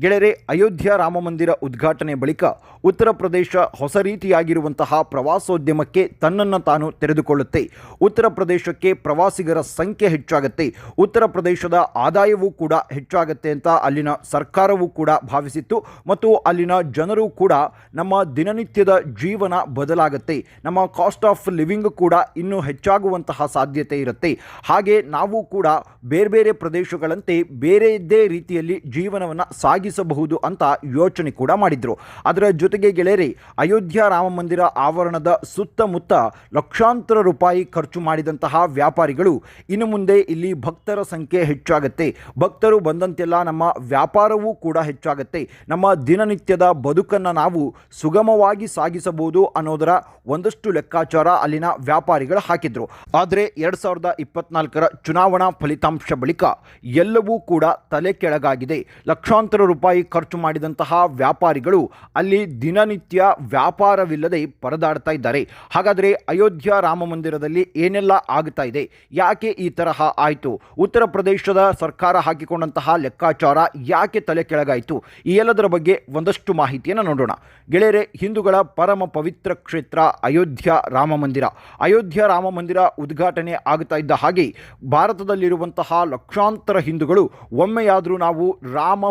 ಗೆಳೆಯರೆ ಅಯೋಧ್ಯ ರಾಮ ಮಂದಿರ ಉದ್ಘಾಟನೆ ಬಳಿಕ ಉತ್ತರ ಪ್ರದೇಶ ಹೊಸ ರೀತಿಯಾಗಿರುವಂತಹ ಪ್ರವಾಸೋದ್ಯಮಕ್ಕೆ ತನ್ನನ್ನು ತಾನು ತೆರೆದುಕೊಳ್ಳುತ್ತೆ. ಉತ್ತರ ಪ್ರದೇಶಕ್ಕೆ ಪ್ರವಾಸಿಗರ ಸಂಖ್ಯೆ ಹೆಚ್ಚಾಗುತ್ತೆ. ಉತ್ತರ ಪ್ರದೇಶದ ಆದಾಯವೂ ಕೂಡ ಹೆಚ್ಚಾಗುತ್ತೆ ಅಂತ ಅಲ್ಲಿನ ಸರ್ಕಾರವೂ ಕೂಡ ಭಾವಿಸಿತ್ತು ಮತ್ತು ಅಲ್ಲಿನ ಜನರು ಕೂಡ ನಮ್ಮ ದಿನನಿತ್ಯದ ಜೀವನ ಬದಲಾಗುತ್ತೆ. ನಮ್ಮ ಕಾಸ್ಟ್ ಆಫ್ ಲಿವಿಂಗ್ ಕೂಡ ಇನ್ನೂ ಹೆಚ್ಚಾಗುವಂತಹ ಸಾಧ್ಯತೆ ಇರುತ್ತೆ. ಹಾಗೆ ನಾವು ಕೂಡ ಬೇರೆ ಬೇರೆ ಪ್ರದೇಶಗಳಂತೆ ಬೇರೆಯದ್ದೇ ರೀತಿಯಲ್ಲಿ ಜೀವನವನ್ನು ಸಾಗಿಸಬಹುದು ಅಂತ ಯೋಚನೆ ಕೂಡ ಮಾಡಿದ್ರು. ಅದರ ಜೊತೆಗೆ ಗೆಳೆಯರಿ, ಅಯೋಧ್ಯ ರಾಮ ಮಂದಿರ ಆವರಣದ ಸುತ್ತಮುತ್ತ ಲಕ್ಷಾಂತರ ರೂಪಾಯಿ ಖರ್ಚು ಮಾಡಿದಂತಹ ವ್ಯಾಪಾರಿಗಳು ಇನ್ನು ಮುಂದೆ ಇಲ್ಲಿ ಭಕ್ತರ ಸಂಖ್ಯೆ ಹೆಚ್ಚಾಗುತ್ತೆ. ಭಕ್ತರು ಬಂದಂತೆಲ್ಲ ನಮ್ಮ ವ್ಯಾಪಾರವೂ ಕೂಡ ಹೆಚ್ಚಾಗುತ್ತೆ. ನಮ್ಮ ದಿನನಿತ್ಯದ ಬದುಕನ್ನು ನಾವು ಸುಗಮವಾಗಿ ಸಾಗಿಸಬಹುದು ಅನ್ನೋದರ ಒಂದಷ್ಟು ಲೆಕ್ಕಾಚಾರ ಅಲ್ಲಿನ ವ್ಯಾಪಾರಿಗಳು ಹಾಕಿದ್ರು. ಆದರೆ ಎರಡು ಸಾವಿರದ ಇಪ್ಪತ್ನಾಲ್ಕರ ಚುನಾವಣಾ ಫಲಿತಾಂಶ ಬಳಿಕ ಎಲ್ಲವೂ ಕೂಡ ತಲೆ ಕೆಳಗಾಗಿದೆ. ಲಕ್ಷಾಂತರ ರೂಪಾಯಿ ಖರ್ಚು ಮಾಡಿದಂತಹ ವ್ಯಾಪಾರಿಗಳು ಅಲ್ಲಿ ದಿನನಿತ್ಯ ವ್ಯಾಪಾರವಿಲ್ಲದೆ ಪರದಾಡ್ತಾ ಇದ್ದಾರೆ. ಹಾಗಾದರೆ ಅಯೋಧ್ಯ ರಾಮ ಮಂದಿರದಲ್ಲಿ ಏನೆಲ್ಲ ಆಗ್ತಾ ಇದೆ? ಯಾಕೆ ಈ ತರಹ ಆಯಿತು? ಉತ್ತರ ಪ್ರದೇಶದ ಸರ್ಕಾರ ಹಾಕಿಕೊಂಡಂತಹ ಲೆಕ್ಕಾಚಾರ ಯಾಕೆ ತಲೆ ಕೆಳಗಾಯಿತು? ಈ ಎಲ್ಲದರ ಬಗ್ಗೆ ಒಂದಷ್ಟು ಮಾಹಿತಿಯನ್ನು ನೋಡೋಣ. ಗೆಳೆಯರೆ, ಹಿಂದೂಗಳ ಪರಮ ಪವಿತ್ರ ಕ್ಷೇತ್ರ ಅಯೋಧ್ಯ ರಾಮ ಮಂದಿರ. ಅಯೋಧ್ಯ ರಾಮ ಮಂದಿರ ಉದ್ಘಾಟನೆ ಆಗ್ತಾ ಇದ್ದ ಹಾಗೆ ಭಾರತದಲ್ಲಿರುವಂತಹ ಲಕ್ಷಾಂತರ ಹಿಂದೂಗಳು ಒಮ್ಮೆಯಾದರೂ ನಾವು ರಾಮ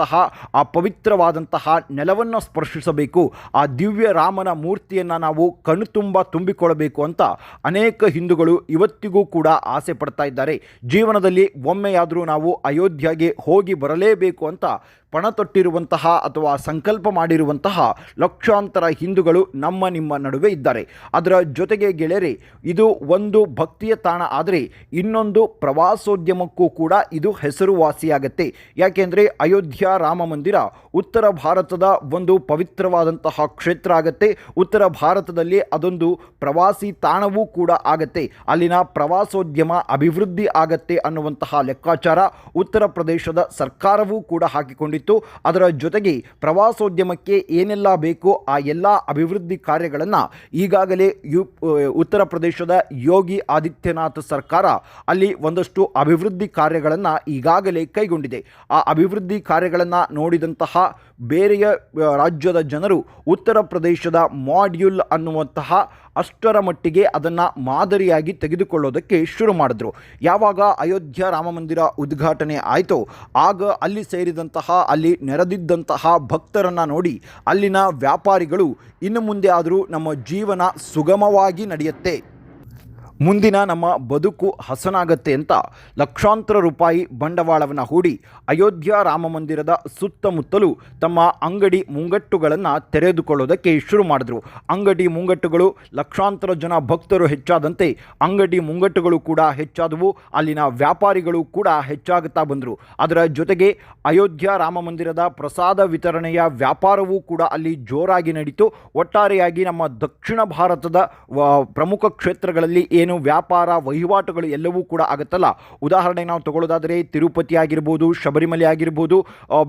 ಹುಟ್ಟಿದಂತಹ ಆ ಪವಿತ್ರವಾದಂತಹ ನೆಲವನ್ನು ಸ್ಪರ್ಶಿಸಬೇಕು, ಆ ದಿವ್ಯ ರಾಮನ ಮೂರ್ತಿಯನ್ನು ನಾವು ಕಣ್ತುಂಬ ತುಂಬಿಕೊಳ್ಳಬೇಕು ಅಂತ ಅನೇಕ ಹಿಂದೂಗಳು ಇವತ್ತಿಗೂ ಕೂಡ ಆಸೆ ಪಡ್ತಾ ಇದ್ದಾರೆ. ಜೀವನದಲ್ಲಿ ಒಮ್ಮೆಯಾದರೂ ನಾವು ಅಯೋಧ್ಯೆಗೆ ಹೋಗಿ ಬರಲೇಬೇಕು ಅಂತ ಪಣ ತೊಟ್ಟಿರುವಂತಹ ಅಥವಾ ಸಂಕಲ್ಪ ಮಾಡಿರುವಂತಹ ಲಕ್ಷಾಂತರ ಹಿಂದೂಗಳು ನಮ್ಮ ನಿಮ್ಮ ನಡುವೆ ಇದ್ದಾರೆ. ಅದರ ಜೊತೆಗೆ ಗೆಳೆಯರೆ, ಇದು ಒಂದು ಭಕ್ತಿಯ ತಾಣ, ಆದರೆ ಇನ್ನೊಂದು ಪ್ರವಾಸೋದ್ಯಮಕ್ಕೂ ಕೂಡ ಇದು ಹೆಸರುವಾಸಿಯಾಗತ್ತೆ. ಯಾಕೆಂದರೆ ಅಯೋಧ್ಯ ರಾಮ ಮಂದಿರ. ಉತ್ತರ ಭಾರತದ ಒಂದು ಪವಿತ್ರವಾದಂತಹ ಕ್ಷೇತ್ರ ಆಗತ್ತೆ. ಉತ್ತರ ಭಾರತದಲ್ಲಿ ಅದೊಂದು ಪ್ರವಾಸಿ ತಾಣವೂ ಕೂಡ ಆಗತ್ತೆ. ಅಲ್ಲಿನ ಪ್ರವಾಸೋದ್ಯಮ ಅಭಿವೃದ್ಧಿ ಆಗತ್ತೆ ಅನ್ನುವಂತಹ ಲೆಕ್ಕಾಚಾರ ಉತ್ತರ ಪ್ರದೇಶದ ಸರ್ಕಾರವೂ ಕೂಡ ಹಾಕಿಕೊಂಡಿತ್ತು. ಅದರ ಜೊತೆಗೆ ಪ್ರವಾಸೋದ್ಯಮಕ್ಕೆ ಏನೆಲ್ಲ ಬೇಕೋ ಆ ಎಲ್ಲ ಅಭಿವೃದ್ಧಿ ಕಾರ್ಯಗಳನ್ನು ಈಗಾಗಲೇ ಉತ್ತರ ಪ್ರದೇಶದ ಯೋಗಿ ಆದಿತ್ಯನಾಥ್ ಸರ್ಕಾರ ಅಲ್ಲಿ ಒಂದಷ್ಟು ಅಭಿವೃದ್ಧಿ ಕಾರ್ಯಗಳನ್ನು ಈಗಾಗಲೇ ಕೈಗೊಂಡಿದೆ. ಆ ಅಭಿವೃದ್ಧಿ ಕಾರ್ಯಗಳನ್ನು ನೋಡಿದಂತಹ ಬೇರೆಯ ರಾಜ್ಯದ ಜನರು ಉತ್ತರ ಪ್ರದೇಶದ ಮಾಡ್ಯೂಲ್ ಅನ್ನುವಂತಹ ಅಷ್ಟರ ಮಟ್ಟಿಗೆ ಅದನ್ನು ಮಾದರಿಯಾಗಿ ತೆಗೆದುಕೊಳ್ಳೋದಕ್ಕೆ ಶುರು ಮಾಡಿದ್ರು. ಯಾವಾಗ ಅಯೋಧ್ಯ ರಾಮ ಮಂದಿರ ಉದ್ಘಾಟನೆ ಆಯಿತು, ಆಗ ಅಲ್ಲಿ ಸೇರಿದಂತಹ, ಅಲ್ಲಿ ನೆರೆದಿದ್ದಂತಹ ಭಕ್ತರನ್ನು ನೋಡಿ ಅಲ್ಲಿನ ವ್ಯಾಪಾರಿಗಳು ಇನ್ನು ಮುಂದೆ ಆದರೂ ನಮ್ಮ ಜೀವನ ಸುಗಮವಾಗಿ ನಡೆಯುತ್ತೆ. ಮುಂದಿನ ನಮ್ಮ ಬದುಕು ಹಸನಾಗತ್ತೆ ಅಂತ ಲಕ್ಷಾಂತರ ರೂಪಾಯಿ ಬಂಡವಾಳವನ್ನು ಹೂಡಿ ಅಯೋಧ್ಯ ರಾಮ ಮಂದಿರದ ಸುತ್ತಮುತ್ತಲೂ ತಮ್ಮ ಅಂಗಡಿ ಮುಂಗಟ್ಟುಗಳನ್ನು ತೆರೆದುಕೊಳ್ಳೋದಕ್ಕೆ ಶುರು ಮಾಡಿದ್ರು. ಅಂಗಡಿ ಮುಂಗಟ್ಟುಗಳು ಲಕ್ಷಾಂತರ ಜನ ಭಕ್ತರು ಹೆಚ್ಚಾದಂತೆ ಅಂಗಡಿ ಮುಂಗಟ್ಟುಗಳು ಕೂಡ ಹೆಚ್ಚಾದವು. ಅಲ್ಲಿನ ವ್ಯಾಪಾರಿಗಳು ಕೂಡ ಹೆಚ್ಚಾಗುತ್ತಾ ಬಂದರು. ಅದರ ಜೊತೆಗೆ ಅಯೋಧ್ಯ ರಾಮ ಮಂದಿರದ ಪ್ರಸಾದ ವಿತರಣೆಯ ವ್ಯಾಪಾರವೂ ಕೂಡ ಅಲ್ಲಿ ಜೋರಾಗಿ ನಡೀತು. ಒಟ್ಟಾರೆಯಾಗಿ ನಮ್ಮ ದಕ್ಷಿಣ ಭಾರತದ ಪ್ರಮುಖ ಕ್ಷೇತ್ರಗಳಲ್ಲಿ ಏನು ವ್ಯಾಪಾರ ವಹಿವಾಟುಗಳು ಎಲ್ಲವೂ ಕೂಡ ಆಗುತ್ತಲ್ಲ. ಉದಾಹರಣೆಗೆ ನಾವು ತಗೊಳ್ಳೋದಾದರೆ ತಿರುಪತಿ ಆಗಿರ್ಬೋದು, ಶಬರಿಮಲೆ ಆಗಿರ್ಬೋದು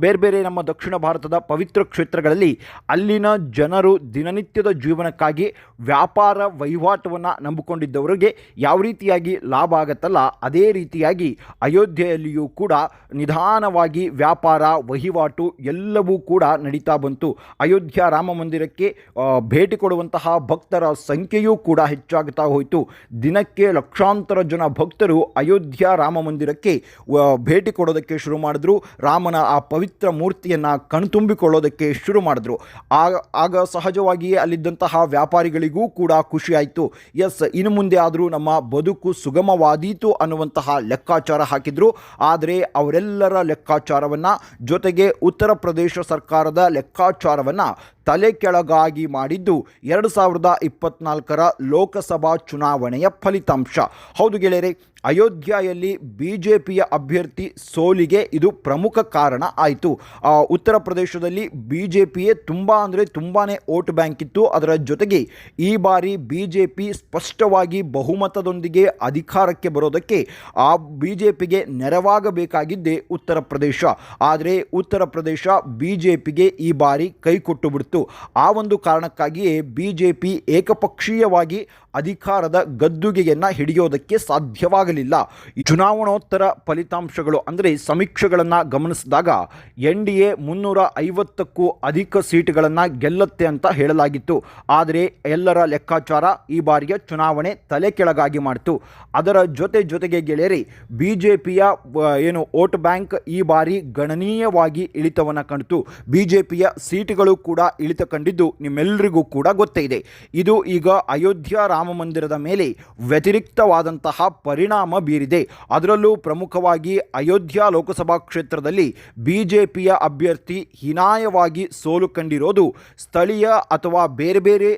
ಬೇರೆ ಬೇರೆ ನಮ್ಮ ದಕ್ಷಿಣ ಭಾರತದ ಪವಿತ್ರ ಕ್ಷೇತ್ರಗಳಲ್ಲಿ ಅಲ್ಲಿನ ಜನರು ದಿನನಿತ್ಯದ ಜೀವನಕ್ಕಾಗಿ ವ್ಯಾಪಾರ ವಹಿವಾಟವನ್ನು ನಂಬಿಕೊಂಡಿದ್ದವರಿಗೆ ಯಾವ ರೀತಿಯಾಗಿ ಲಾಭ ಆಗತ್ತಲ್ಲ, ಅದೇ ರೀತಿಯಾಗಿ ಅಯೋಧ್ಯೆಯಲ್ಲಿಯೂ ಕೂಡ ನಿಧಾನವಾಗಿ ವ್ಯಾಪಾರ ವಹಿವಾಟು ಎಲ್ಲವೂ ಕೂಡ ನಡೀತಾ ಬಂತು. ಅಯೋಧ್ಯ ರಾಮ ಮಂದಿರಕ್ಕೆ ಭೇಟಿ ಕೊಡುವಂತಹ ಭಕ್ತರ ಸಂಖ್ಯೆಯೂ ಕೂಡ ಹೆಚ್ಚಾಗುತ್ತಾ ಹೋಯಿತು. ದಿನಕ್ಕೆ ಲಕ್ಷಾಂತರ ಜನ ಭಕ್ತರು ಅಯೋಧ್ಯ ರಾಮ ಮಂದಿರಕ್ಕೆ ಭೇಟಿ ಕೊಡೋದಕ್ಕೆ ಶುರು ಮಾಡಿದ್ರು. ರಾಮನ ಆ ಪವಿತ್ರ ಮೂರ್ತಿಯನ್ನು ಕಣ್ತುಂಬಿಕೊಳ್ಳೋದಕ್ಕೆ ಶುರು ಮಾಡಿದ್ರು. ಆಗ ಆಗ ಸಹಜವಾಗಿಯೇ ಅಲ್ಲಿದ್ದಂತಹ ವ್ಯಾಪಾರಿಗಳಿಗೂ ಕೂಡ ಖುಷಿಯಾಯಿತು. ಎಸ್, ಇನ್ನು ಮುಂದೆ ಆದರೂ ನಮ್ಮ ಬದುಕು ಸುಗಮವಾದೀತು ಅನ್ನುವಂತಹ ಲೆಕ್ಕಾಚಾರ ಹಾಕಿದ್ರು. ಆದರೆ ಅವರೆಲ್ಲರ ಲೆಕ್ಕಾಚಾರವನ್ನು ಜೊತೆಗೆ ಉತ್ತರ ಪ್ರದೇಶ ಸರ್ಕಾರದ ಲೆಕ್ಕಾಚಾರವನ್ನು ತಲೆ ಕೆಳಗಾಗಿ ಮಾಡಿದ್ದು ಎರಡು ಸಾವಿರದ ಇಪ್ಪತ್ನಾಲ್ಕರ ಲೋಕಸಭಾ ಚುನಾವಣೆಯ ಫಲಿತಾಂಶ. ಹೌದು ಗೆಳೆಯರೆ ಅಯೋಧ್ಯೆಯಲ್ಲಿ ಬಿ ಜೆ ಪಿಯ ಅಭ್ಯರ್ಥಿ ಸೋಲಿಗೆ ಇದು ಪ್ರಮುಖ ಕಾರಣ ಆಯಿತು. ಉತ್ತರ ಪ್ರದೇಶದಲ್ಲಿ ಬಿ ಜೆ ಪಿಯೇ ತುಂಬ ಅಂದರೆ ತುಂಬಾ ಓಟ್ ಬ್ಯಾಂಕ್ ಇತ್ತು. ಅದರ ಜೊತೆಗೆ ಈ ಬಾರಿ ಬಿ ಜೆ ಪಿ ಸ್ಪಷ್ಟವಾಗಿ ಬಹುಮತದೊಂದಿಗೆ ಅಧಿಕಾರಕ್ಕೆ ಬರೋದಕ್ಕೆ ಆ ಬಿ ಜೆ ಪಿಗೆ ನೆರವಾಗಬೇಕಾಗಿದ್ದೇ ಉತ್ತರ ಪ್ರದೇಶ. ಆದರೆ ಉತ್ತರ ಪ್ರದೇಶ ಬಿ ಜೆ ಪಿಗೆ ಈ ಬಾರಿ ಕೈ ಕೊಟ್ಟು ಬಿಡ್ತು. ಆ ಒಂದು ಕಾರಣಕ್ಕಾಗಿಯೇ ಬಿ ಜೆ ಪಿ ಏಕಪಕ್ಷೀಯವಾಗಿ ಅಧಿಕಾರದ ಗದ್ದುಗೆಯನ್ನು ಹಿಡಿಯೋದಕ್ಕೆ ಸಾಧ್ಯವಾಗಲಿಲ್ಲ. ಚುನಾವಣೋತ್ತರ ಫಲಿತಾಂಶಗಳು ಅಂದರೆ ಸಮೀಕ್ಷೆಗಳನ್ನು ಗಮನಿಸಿದಾಗ ಎನ್ ಡಿ ಎ ಮುನ್ನೂರ ಐವತ್ತಕ್ಕೂ ಅಧಿಕ ಸೀಟುಗಳನ್ನು ಗೆಲ್ಲತ್ತೆ ಅಂತ ಹೇಳಲಾಗಿತ್ತು. ಆದರೆ ಎಲ್ಲರ ಲೆಕ್ಕಾಚಾರ ಈ ಬಾರಿಯ ಚುನಾವಣೆ ತಲೆ ಕೆಳಗಾಗಿ ಮಾಡಿತು. ಅದರ ಜೊತೆ ಜೊತೆಗೆ ಗೆಳೆಯರಿ ಬಿ ಜೆ ಪಿಯ ಏನು ವೋಟ್ ಬ್ಯಾಂಕ್ ಈ ಬಾರಿ ಗಣನೀಯವಾಗಿ ಇಳಿತವನ್ನು ಕಂಡಿತು. ಬಿ ಜೆ ಪಿಯ ಸೀಟುಗಳು ಕೂಡ ಇಳಿತ ಕಂಡಿದ್ದು ನಿಮ್ಮೆಲ್ಲರಿಗೂ ಕೂಡ ಗೊತ್ತೇ ಇದೆ. ಇದು ಈಗ ಅಯೋಧ್ಯ ಮಂದಿರದ ಮೇಲೆ ವ್ಯತಿರಿಕ್ತವಾದಂತಹ ಪರಿಣಾಮ ಬೀರಿದೆ. ಅದರಲ್ಲೂ ಪ್ರಮುಖವಾಗಿ ಅಯೋಧ್ಯ ಲೋಕಸಭಾ ಕ್ಷೇತ್ರದಲ್ಲಿ ಬಿ ಜೆ ಅಭ್ಯರ್ಥಿ ಹೀನಾಯವಾಗಿ ಸೋಲು ಕಂಡಿರೋದು ಸ್ಥಳೀಯ ಅಥವಾ ಬೇರೆ ಬೇರೆ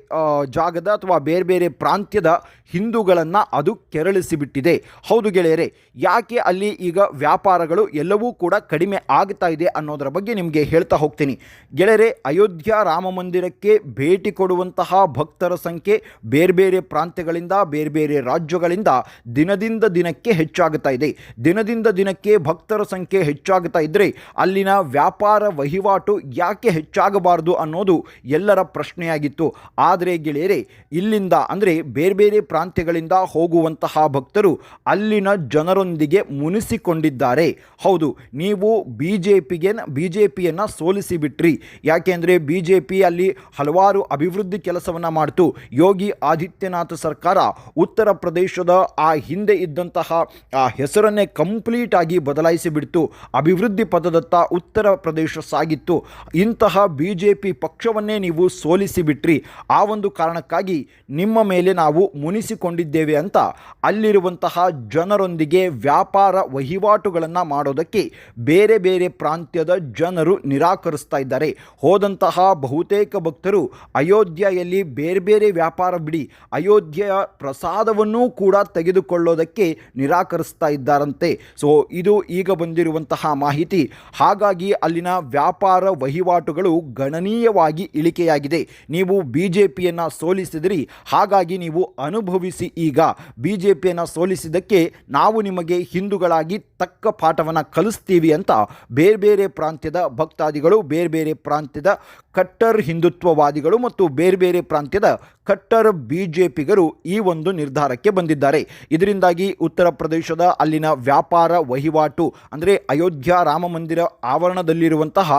ಜಾಗದ ಅಥವಾ ಬೇರೆ ಬೇರೆ ಪ್ರಾಂತ್ಯದ ಹಿಂದೂಗಳನ್ನು ಅದು ಕೆರಳಿಸಿಬಿಟ್ಟಿದೆ. ಹೌದು ಗೆಳೆಯರೆ, ಯಾಕೆ ಅಲ್ಲಿ ಈಗ ವ್ಯಾಪಾರಗಳು ಎಲ್ಲವೂ ಕೂಡ ಕಡಿಮೆ ಆಗ್ತಾ ಇದೆ ಅನ್ನೋದರ ಬಗ್ಗೆ ನಿಮಗೆ ಹೇಳ್ತಾ ಹೋಗ್ತೀನಿ. ಗೆಳೆಯರೆ, ಅಯೋಧ್ಯ ರಾಮ ಮಂದಿರಕ್ಕೆ ಭೇಟಿ ಕೊಡುವಂತಹ ಭಕ್ತರ ಸಂಖ್ಯೆ ಬೇರೆ ಬೇರೆ ಪ್ರಾಂತ್ಯಗಳಿಂದ, ಬೇರೆ ಬೇರೆ ರಾಜ್ಯಗಳಿಂದ ದಿನದಿಂದ ದಿನಕ್ಕೆ ಹೆಚ್ಚಾಗುತ್ತಾ ಇದೆ. ದಿನದಿಂದ ದಿನಕ್ಕೆ ಭಕ್ತರ ಸಂಖ್ಯೆ ಹೆಚ್ಚಾಗುತ್ತಾ ಇದ್ದರೆ ಅಲ್ಲಿನ ವ್ಯಾಪಾರ ವಹಿವಾಟು ಯಾಕೆ ಹೆಚ್ಚಾಗಬಾರದು ಅನ್ನೋದು ಎಲ್ಲರ ಪ್ರಶ್ನೆಯಾಗಿತ್ತು. ಆದರೆ ಗೆಳೆಯರೆ, ಇಲ್ಲಿಂದ ಅಂದರೆ ಬೇರೆ ಬೇರೆ ಪ್ರಾಂತ್ಯಗಳಿಂದ ಹೋಗುವಂತಹ ಭಕ್ತರು ಅಲ್ಲಿನ ಜನರೊಂದಿಗೆ ಮುನಿಸಿಕೊಂಡಿದ್ದಾರೆ. ಹೌದು, ನೀವು ಬಿ ಜೆ ಪಿಗೆ ಬಿ ಜೆ ಪಿಯನ್ನು ಸೋಲಿಸಿಬಿಟ್ರಿ. ಯಾಕೆಂದರೆ ಬಿ ಜೆ ಪಿ ಅಲ್ಲಿ ಹಲವಾರು ಅಭಿವೃದ್ಧಿ ಕೆಲಸವನ್ನು ಮಾಡ್ತು. ಯೋಗಿ ಆದಿತ್ಯನಾಥ್ ಸರ್ಕಾರ ಉತ್ತರ ಪ್ರದೇಶದ ಆ ಹಿಂದೆ ಇದ್ದಂತಹ ಆ ಹೆಸರನ್ನೇ ಕಂಪ್ಲೀಟ್ ಆಗಿ ಬದಲಾಯಿಸಿಬಿಡ್ತು ಅಭಿವೃದ್ಧಿ ಪದದತ್ತ ಉತ್ತರ ಪ್ರದೇಶ ಸಾಗಿತ್ತು. ಇಂತಹ ಬಿ ಜೆ ಪಿ ಪಕ್ಷವನ್ನೇ ನೀವು ಸೋಲಿಸಿಬಿಟ್ರಿ ಆ ಒಂದು ಕಾರಣಕ್ಕಾಗಿ ನಿಮ್ಮ ಮೇಲೆ ನಾವು ಮುನಿಸಿಕೊಂಡಿದ್ದೇವೆ ಅಂತ ಅಲ್ಲಿರುವಂತಹ ಜನರೊಂದಿಗೆ ವ್ಯಾಪಾರ ವಹಿವಾಟುಗಳನ್ನು ಮಾಡೋದಕ್ಕೆ ಬೇರೆ ಬೇರೆ ಪ್ರಾಂತ್ಯದ ಜನರು ನಿರಾಕರಿಸ್ತಾ ಇದ್ದಾರೆ. ಹೋದಂತಹ ಬಹುತೇಕ ಭಕ್ತರು ಅಯೋಧ್ಯೆಯಲ್ಲಿ ಬೇರೆ ಬೇರೆ ವ್ಯಾಪಾರ ಬಿಡಿ. ಅಯೋಧ್ಯೆಯ ಪ್ರಸಾದವನ್ನೂ ಕೂಡ ತೆಗೆದುಕೊಳ್ಳೋದಕ್ಕೆ ನಿರಾಕರಿಸ್ತಾ ಇದ್ದಾರಂತೆ. ಸೊ ಇದು ಈಗ ಬಂದಿರುವಂತಹ ಮಾಹಿತಿ. ಹಾಗಾಗಿ ಅಲ್ಲಿನ ವ್ಯಾಪಾರ ವಹಿವಾಟುಗಳು ಗಣನೀಯವಾಗಿ ಇಳಿಕೆಯಾಗಿದೆ. ನೀವು ಬಿ ಜೆ ಪಿಯನ್ನು ಸೋಲಿಸಿದಿರಿ. ಹಾಗಾಗಿ ನೀವು ಅನುಭವಿಸಿ ಈಗ. ಬಿ ಜೆ ಪಿಯನ್ನು ಸೋಲಿಸಿದ್ದಕ್ಕೆ ನಾವು ನಿಮಗೆ ಹಿಂದೂಗಳಾಗಿ ತಕ್ಕ ಪಾಠವನ್ನು ಕಲಿಸ್ತೀವಿ ಅಂತ ಬೇರೆ ಬೇರೆ ಪ್ರಾಂತ್ಯದ ಭಕ್ತಾದಿಗಳು, ಬೇರೆ ಬೇರೆ ಪ್ರಾಂತ್ಯದ ಕಟ್ಟರ್ ಹಿಂದುತ್ವವಾದಿಗಳು ಮತ್ತು ಬೇರೆ ಬೇರೆ ಪ್ರಾಂತ್ಯದ ಕಟ್ಟರ್ ಬಿ ಜೆ ಪಿಗರು ಈ ಒಂದು ನಿರ್ಧಾರಕ್ಕೆ ಬಂದಿದ್ದಾರೆ. ಇದರಿಂದಾಗಿ ಉತ್ತರ ಪ್ರದೇಶದ ಅಲ್ಲಿನ ವ್ಯಾಪಾರ ವಹಿವಾಟು, ಅಂದರೆ ಅಯೋಧ್ಯ ರಾಮ ಮಂದಿರ ಆವರಣದಲ್ಲಿರುವಂತಹ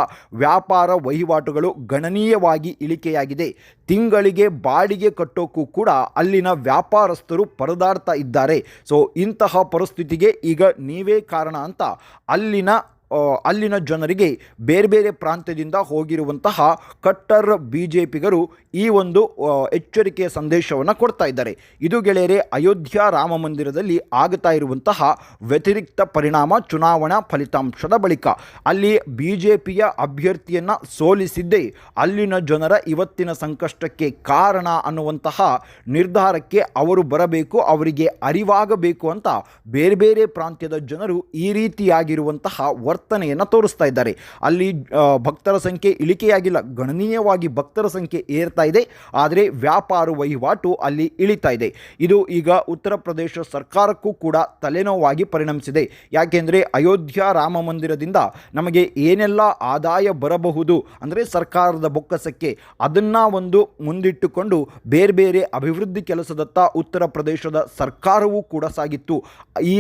ವ್ಯಾಪಾರ ವಹಿವಾಟುಗಳು ಗಣನೀಯವಾಗಿ ಇಳಿಕೆಯಾಗಿದೆ. ತಿಂಗಳಿಗೆ ಬಾಡಿಗೆ ಕಟ್ಟೋಕ್ಕೂ ಕೂಡ ಅಲ್ಲಿನ ವ್ಯಾಪಾರಸ್ಥರು ಪರದಾಡ್ತಾ ಇದ್ದಾರೆ. ಸೊ ಇಂತಹ ಪರಿಸ್ಥಿತಿಗೆ ಈಗ ನೀವೇ ಕಾರಣ ಅಂತ ಅಲ್ಲಿನ ಅಲ್ಲಿನ ಜನರಿಗೆ ಬೇರೆ ಬೇರೆ ಪ್ರಾಂತ್ಯದಿಂದ ಹೋಗಿರುವಂತಹ ಕಟ್ಟರ್ ಬಿ ಜೆ ಪಿಗರು ಈ ಒಂದು ಎಚ್ಚರಿಕೆಯ ಸಂದೇಶವನ್ನು ಕೊಡ್ತಾ ಇದ್ದಾರೆ. ಇದು ಗೆಳೆಯರೆ, ಅಯೋಧ್ಯ ರಾಮ ಮಂದಿರದಲ್ಲಿ ಆಗ್ತಾ ಇರುವಂತಹ ವ್ಯತಿರಿಕ್ತ ಪರಿಣಾಮ ಚುನಾವಣಾ ಫಲಿತಾಂಶದ ಬಳಿಕ. ಅಲ್ಲಿ ಬಿ ಜೆ ಪಿಯ ಅಭ್ಯರ್ಥಿಯನ್ನು ಸೋಲಿಸಿದ್ದೇ ಅಲ್ಲಿನ ಜನರ ಇವತ್ತಿನ ಸಂಕಷ್ಟಕ್ಕೆ ಕಾರಣ ಅನ್ನುವಂತಹ ನಿರ್ಧಾರಕ್ಕೆ ಅವರು ಬರಬೇಕು, ಅವರಿಗೆ ಅರಿವಾಗಬೇಕು ಅಂತ ಬೇರೆ ಬೇರೆ ಪ್ರಾಂತ್ಯದ ಜನರು ಈ ರೀತಿಯಾಗಿರುವಂತಹ ವರ್ತನೆಯನ್ನು ತೋರಿಸ್ತಾ ಇದ್ದಾರೆ. ಅಲ್ಲಿ ಭಕ್ತರ ಸಂಖ್ಯೆ ಇಳಿಕೆಯಾಗಿಲ್ಲ. ಗಣನೀಯವಾಗಿ ಭಕ್ತರ ಸಂಖ್ಯೆ ಏರ್ತಾ ಇದೆ. ಆದರೆ ವ್ಯಾಪಾರ ವಹಿವಾಟು ಅಲ್ಲಿ ಇಳಿತಾ ಇದೆ. ಇದು ಈಗ ಉತ್ತರ ಪ್ರದೇಶ ಸರ್ಕಾರಕ್ಕೂ ಕೂಡ ತಲೆನೋವಾಗಿ ಪರಿಣಮಿಸಿದೆ. ಯಾಕೆಂದರೆ ಅಯೋಧ್ಯ ರಾಮ ಮಂದಿರದಿಂದ ನಮಗೆ ಏನೆಲ್ಲ ಆದಾಯ ಬರಬಹುದು ಅಂದರೆ ಸರ್ಕಾರದ ಬೊಕ್ಕಸಕ್ಕೆ ಅದನ್ನು ಒಂದು ಮುಂದಿಟ್ಟುಕೊಂಡು ಬೇರೆ ಬೇರೆ ಅಭಿವೃದ್ಧಿ ಕೆಲಸದತ್ತ ಉತ್ತರ ಪ್ರದೇಶದ ಸರ್ಕಾರವೂ ಕೂಡ ಸಾಗಿತ್ತು. ಈ,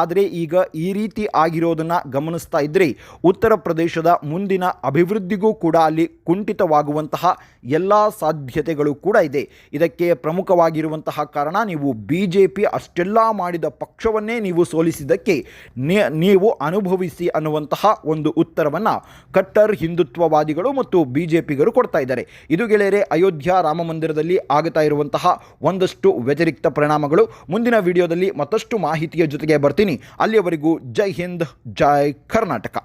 ಆದರೆ ಈಗ ಈ ರೀತಿ ಆಗಿರೋದನ್ನು ಗಮನಿಸ್ತಾ ಇದ್ದರೆ ಉತ್ತರ ಪ್ರದೇಶದ ಮುಂದಿನ ಅಭಿವೃದ್ಧಿಗೂ ಕೂಡ ಅಲ್ಲಿ ಕುಂಠಿತವಾಗುವಂತಹ ಎಲ್ಲ ಸಾಧ್ಯತೆಗಳು ಕೂಡ ಇದೆ. ಇದಕ್ಕೆ ಪ್ರಮುಖವಾಗಿರುವಂತಹ ಕಾರಣ ನೀವು ಬಿ ಜೆ ಪಿ ಅಷ್ಟೆಲ್ಲ ಮಾಡಿದ ಪಕ್ಷವನ್ನೇ ನೀವು ಸೋಲಿಸಿದ್ದಕ್ಕೆ ನೀವು ಅನುಭವಿಸಿ ಅನ್ನುವಂತಹ ಒಂದು ಉತ್ತರವನ್ನು ಕಟ್ಟರ್ ಹಿಂದುತ್ವವಾದಿಗಳು ಮತ್ತು ಬಿ ಜೆ ಪಿಗರು ಕೊಡ್ತಾ ಇದ್ದಾರೆ. ಇದು ಗೆಳೆಯರೆ ಅಯೋಧ್ಯ ರಾಮ ಮಂದಿರದಲ್ಲಿ ಆಗುತ್ತಾ ಇರುವಂತಹ ಒಂದಷ್ಟು ವ್ಯತಿರಿಕ್ತ ಪರಿಣಾಮಗಳು. ಮುಂದಿನ ವಿಡಿಯೋದಲ್ಲಿ ಮತ್ತಷ್ಟು ಮಾಹಿತಿಯ ಜೊತೆಗೆ ಬರ್ತೀನಿ. ಅಲ್ಲಿಯವರೆಗೂ ಜೈ ಹಿಂದ್, ಜೈ கர்நாடகா